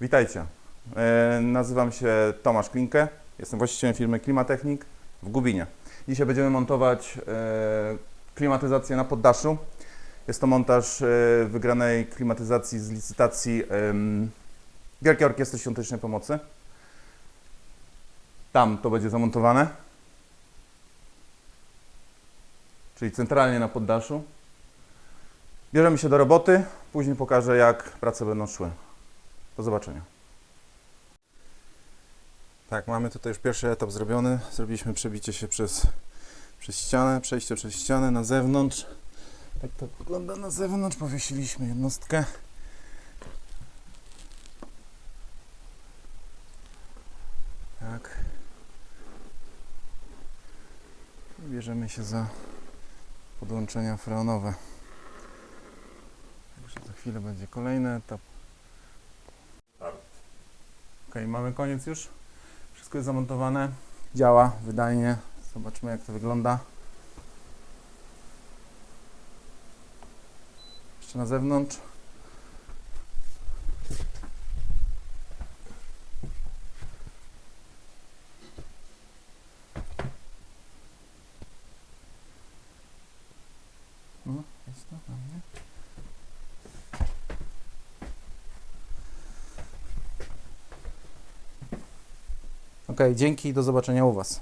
Witajcie. E, Nazywam się Tomasz Klinkę. Jestem właścicielem firmy Klimatechnik w Gubinie. Dzisiaj będziemy montować e, klimatyzację na poddaszu. Jest to montaż e, wygranej klimatyzacji z licytacji Wielkiej Orkiestry Świątecznej Pomocy. Tam to będzie zamontowane. Czyli centralnie na poddaszu. Bierzemy się do roboty. Później pokażę, jak prace będą szły. Do zobaczenia. Tak, mamy tutaj już pierwszy etap zrobiony. Zrobiliśmy przebicie się przez, przez ścianę, przejście przez ścianę na zewnątrz. Tak to wygląda na zewnątrz. Powiesiliśmy jednostkę. Tak. I bierzemy się za podłączenia freonowe. Także za chwilę będzie kolejny etap. Ok, mamy koniec już. Wszystko jest zamontowane. Działa wydajnie. Zobaczmy jak to wygląda. Jeszcze na zewnątrz. No, jest to dla mnie. Ok, dzięki i do zobaczenia u Was.